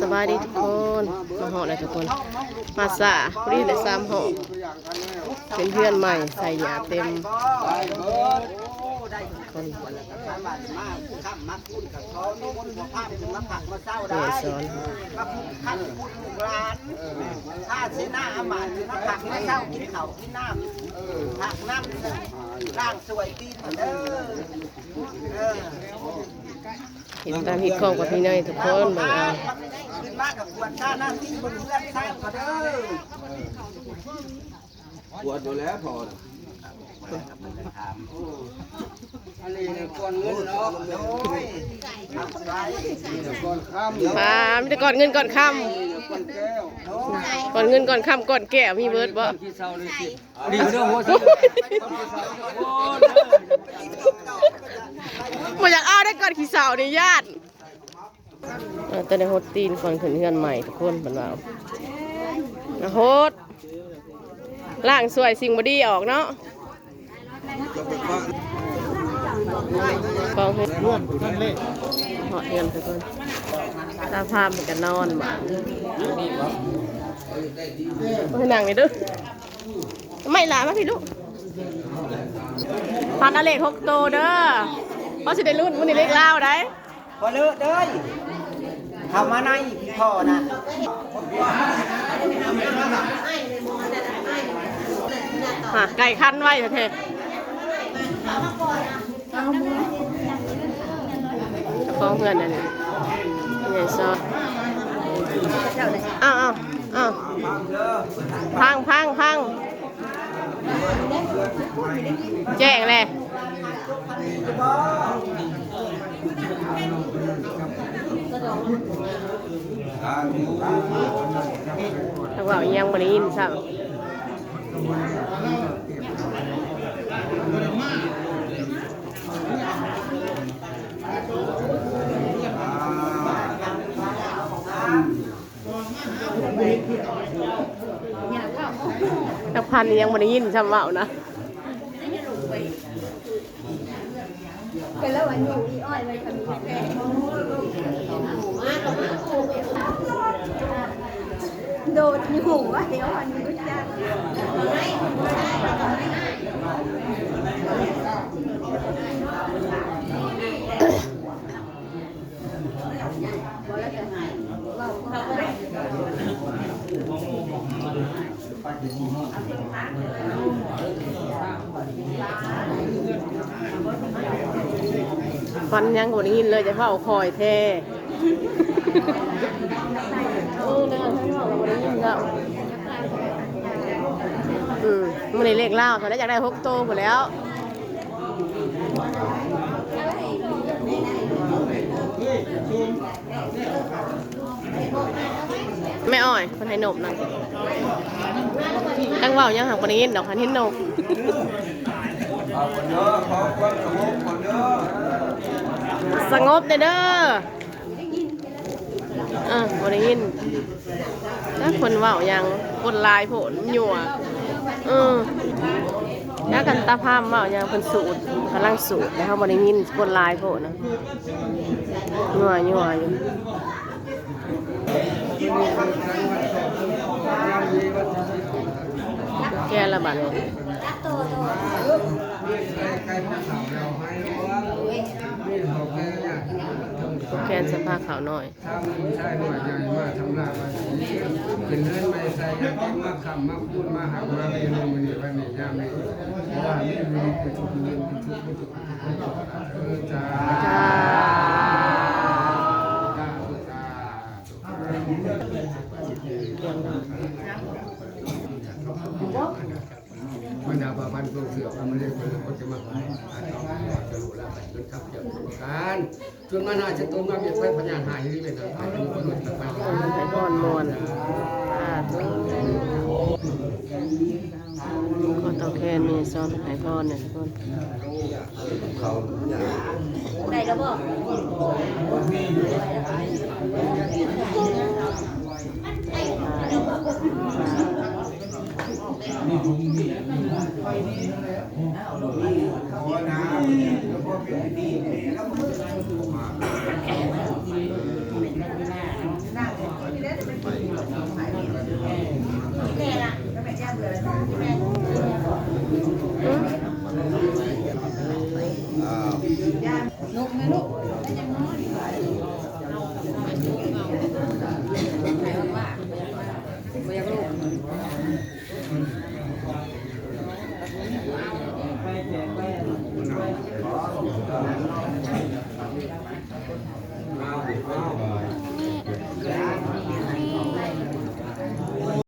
สบายดีทุกคนมาหอนะทุกคน มาสาพอดีได้สามหอเป็นเพื่อนใหม่ใส่หยาเต็มคนสามบาทมากข้ามมักพูดกับเขาโน้นหัวภาพถึงรับผักมาเศร้าแม่ได้สอนมาพูดขั้นพูดลูกหลานถ้าเสนาอามาถึงรับผักมาเศร้ากินเขากินน้ำผักน้ำร่างสวยตีเด้อเออ เห็นตามฮิตของกับพี่เนยทุกคนเบิ่งเอาขึ้นมากับควรชาหน้าที่บนเพื่อนสร้างมาเด้อปวดอยู่แล้วพออันนี้ควรเงินเนาะโอ้ยทำไรก่อนข้ามปลามีแต่ก่อนเงินก่อนค่ก่อนแก้วโอ้ยำก่อนเงินก่อนค่ำก่อนแก่มีเบิร์ดบ่ดีเรื่อหัวานขี้สาวในญาติแต่ในโฮดตีนก่อนขึ้นเฮือนใหม่ทุกคนเพิ่นว่าโฮดล่างสวยสิ่งบดีออกเนาะกองเฮ็ดร่วมเหาะเฮือนทุกคนตาภาพเหมันก็นนอนบ่าเฮ้ยนั่งนี่ด้อไม่หลามาพี่ลูกพันอเลขหกโตวเด้อ เพราะสิได้รุ่นมื้อนี้เลขลาวได้พอเลิกเด้ยทำมาในพี่พ่อนะหาไก่คันไว้เถอะฟ้องเพื่อนนั่นนี่ใหญ่ซออ้าวอ้าวอ้าวพังพังพังแจ้งเลย ถ้าว่ายังไม่ได้ยินซ้ำนักพันนี่ยังไม่ได้ยินซ้ำเว่านะ ไปแล้ววันอยู่อีอ้อยไปทำมีแม่โดดอยู่หัวเดี๋ยววันนี้ก็จะเราก็ได้ ฟันยังบ่ได้ยินเลยจะเข้าคอยแท้เออนะท่านบอกเราบ่ได้ยินแล้วอืมมันในเลขเล่าตอนนี้อยากได้หกโตวหมดแล้ว ไม่อ่อยคนให้นมนั่นตั้งเว่ายังหักบ่ได้ยินดอกคันเห็นมเอานเด้ออความสงบคนเด้อสงบเด้ออเออบ่ได้ยินถ้าคนเว้ายังคนลายโผลหยัวเออถ้ากันตาพามเว้ายังเพิ่นสูตรกำลังสูตรแล้วเขาบ่ได้ยินคนลายโผลนะหยัวหยัวอยู่ แกละบัดนี้แกนสภาพขาวหน่อยทำใช่หน่วยใหญ่มาทำลายมาเป็นเรื่อไม่ใช่ยังมาคำมาพูดมาหามาเรียนมันนี่วันนี้ยามนี้เพราะว่านี่มีเป็นทุกเรื่องเป็นทุกเป็นทุกเออจ้าจ้าจ้าจ้า บรรดาบาบันตัวเสือมันเรียกว่าคนจะมาขายจะรู้แล้วจนทับเกี่ยวกับการจนมานาจะตัวมาเบียดไปพญาหายนี่เป็นทางไปมันก็มันไปไข่อนมวนอ่าขอเตาแคนมีซ้อนไข่พอนเนี่ยทุกคน này đó bộ หน้ ลูกไหมลูกได้ยังน้อย อาเอา